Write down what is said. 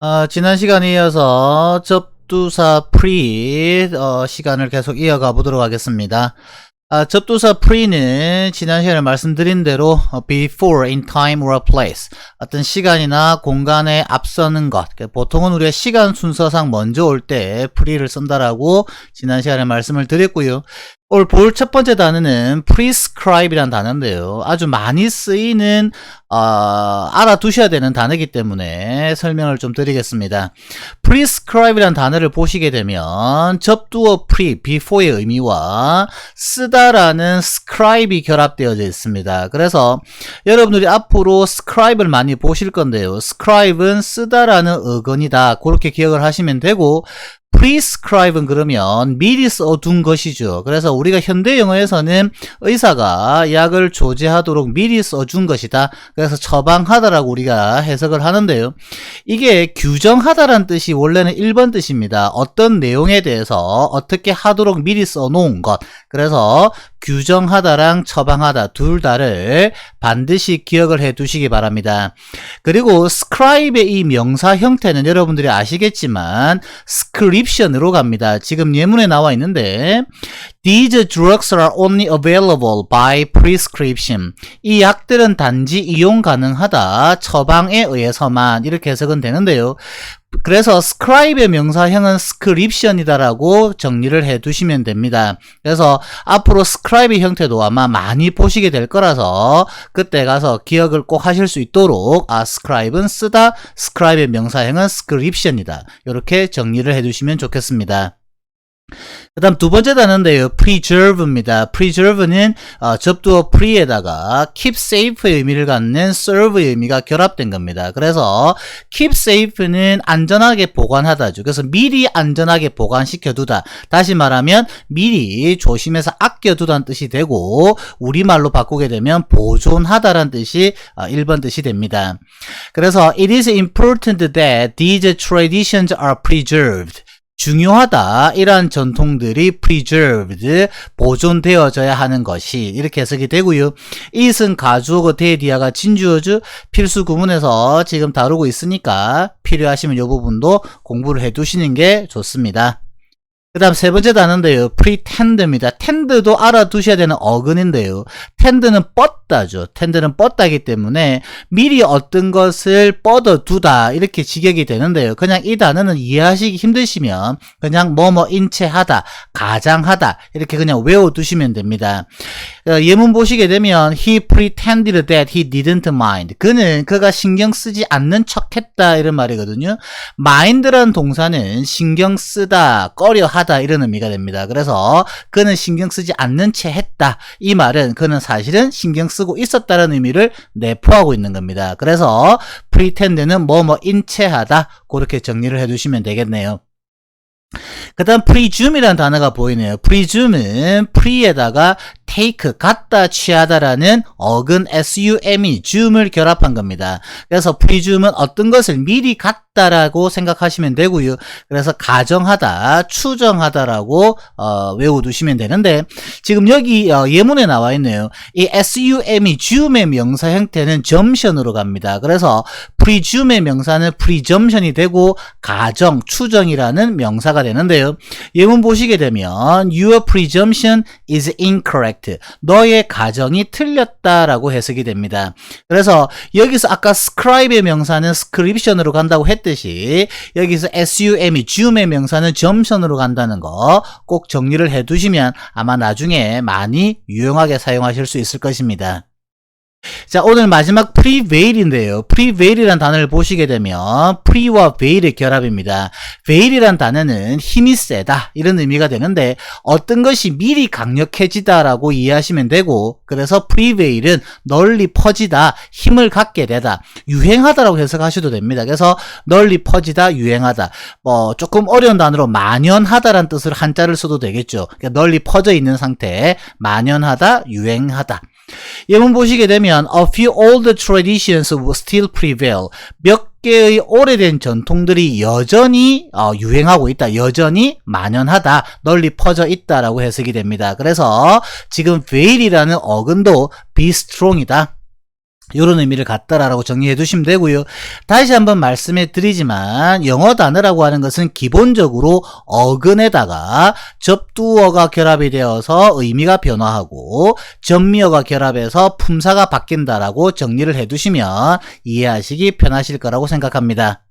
어, 지난 시간에 이어서 접두사 pre 어, 시간을 계속 이어가 보도록 하겠습니다. 아, 접두사 pre는 지난 시간에 말씀드린 대로 어, before in time or place 어떤 시간이나 공간에 앞서는 것 그러니까 보통은 우리가 시간 순서상 먼저 올 때 pre를 쓴다라고 지난 시간에 말씀을 드렸고요. 오늘 볼 첫 번째 단어는 prescribe이라는 단어인데요. 아주 많이 쓰이는 어, 알아두셔야 되는 단어이기 때문에 설명을 좀 드리겠습니다. prescribe이라는 단어를 보시게 되면 접두어 pre, before의 의미와 쓰다라는 scribe이 결합되어져 있습니다. 그래서 여러분들이 앞으로 scribe를 많이 보실 건데요. scribe는 쓰다라는 어근이다. 그렇게 기억을 하시면 되고 prescribe은 그러면 미리 써둔 것이죠. 그래서 우리가 현대 영어에서는 의사가 약을 조제하도록 미리 써준 것이다. 그래서 처방하다라고 우리가 해석을 하는데요. 이게 규정하다란 뜻이 원래는 1번 뜻입니다. 어떤 내용에 대해서 어떻게 하도록 미리 써놓은 것. 그래서 규정하다랑 처방하다 둘 다를 반드시 기억을 해 두시기 바랍니다. 그리고 scribe의 이 명사 형태는 여러분들이 아시겠지만 scription 으로 갑니다. 지금 예문에 나와 있는데 These drugs are only available by prescription. 이 약들은 단지 이용 가능하다. 처방에 의해서만 이렇게 해석은 되는데요. 그래서 scribe의 명사형은 scription이다라고 정리를 해 두시면 됩니다. 그래서 앞으로 scribe 형태도 아마 많이 보시게 될 거라서 그때 가서 기억을 꼭 하실 수 있도록 아 scribe는 쓰다, scribe의 명사형은 scription이다. 이렇게 정리를 해 두시면 좋겠습니다. 그 다음 두 번째 단어인데요. preserve입니다. preserve는 어, 접두어 pre에다가 keep safe의 의미를 갖는 serve의 의미가 결합된 겁니다. 그래서 keep safe는 안전하게 보관하다죠. 그래서 미리 안전하게 보관시켜두다. 다시 말하면 미리 조심해서 아껴두다는 뜻이 되고 우리말로 바꾸게 되면 보존하다라는 뜻이 어, 1번 뜻이 됩니다. 그래서 it is important that these traditions are preserved. 중요하다. 이러한 전통들이 preserved, 보존되어져야 하는 것이 이렇게 해석이 되고요. it은 가주어고 대디아가 진주어주 필수 구문에서 지금 다루고 있으니까 필요하시면 이 부분도 공부를 해 두시는 게 좋습니다. 그 다음 세 번째 단어인데요. pretend입니다. tend도 알아두셔야 되는 어근인데요. tend는 뻗다죠. tend는 뻗다기 때문에 미리 어떤 것을 뻗어두다 이렇게 직역이 되는데요. 그냥 이 단어는 이해하시기 힘드시면 그냥 뭐뭐 인체하다, 가장하다 이렇게 그냥 외워두시면 됩니다. 어, 예문 보시게 되면 he pretended that he didn't mind. 그는 그가 신경 쓰지 않는 척했다 이런 말이거든요. mind라는 동사는 신경 쓰다, 꺼려하다 이런 의미가 됩니다. 그래서 그는 신경 쓰지 않는 채 했다. 이 말은 그는 사실은 신경 쓰고 있었다는 의미를 내포하고 있는 겁니다. 그래서 pretend는 뭐뭐 인체하다 그렇게 정리를 해두시면 되겠네요. 그 다음 presume이라는 단어가 보이네요. presume은 pre에다가 take, 갖다 취하다라는 어근 sum이 zoom을 결합한 겁니다. 그래서 presume은 어떤 것을 미리 갖다라고 생각하시면 되고요. 그래서 가정하다, 추정하다라고 어, 외워두시면 되는데 지금 여기 어, 예문에 나와 있네요. 이 sum이 zoom의 명사 형태는 점션으로 갑니다. 그래서 presume의 명사는 presumption이 되고 가정, 추정이라는 명사가 되는데요. 예문 보시게 되면 your presumption is incorrect. 너의 가정이 틀렸다라고 해석이 됩니다. 그래서 여기서 아까 scribe의 명사는 scription으로 간다고 했듯이 여기서 sum이 zoom의 명사는 점션으로 간다는 거 꼭 정리를 해 두시면 아마 나중에 많이 유용하게 사용하실 수 있을 것입니다. 자, 오늘 마지막 prevail인데요. prevail이라는 단어를 보시게 되면 pre와 veil의 결합입니다. veil이라는 단어는 힘이 세다 이런 의미가 되는데 어떤 것이 미리 강력해지다라고 이해하시면 되고 그래서 prevail은 널리 퍼지다, 힘을 갖게 되다, 유행하다라고 해석하셔도 됩니다. 그래서 널리 퍼지다, 유행하다. 뭐 조금 어려운 단어로 만연하다라는 뜻을 한자를 써도 되겠죠. 그러니까 널리 퍼져 있는 상태, 만연하다, 유행하다. 예문 보시게 되면 a few old traditions still prevail. 몇 개의 오래된 전통들이 여전히 어, 유행하고 있다. 여전히 만연하다. 널리 퍼져 있다라고 해석이 됩니다. 그래서 지금 veil이라는 어근도 be strong이다. 이런 의미를 갖다라고 정리해 두시면 되고요. 다시 한번 말씀해 드리지만 영어 단어라고 하는 것은 기본적으로 어근에다가 접두어가 결합이 되어서 의미가 변화하고 전미어가 결합해서 품사가 바뀐다라고 정리를 해 두시면 이해하시기 편하실 거라고 생각합니다.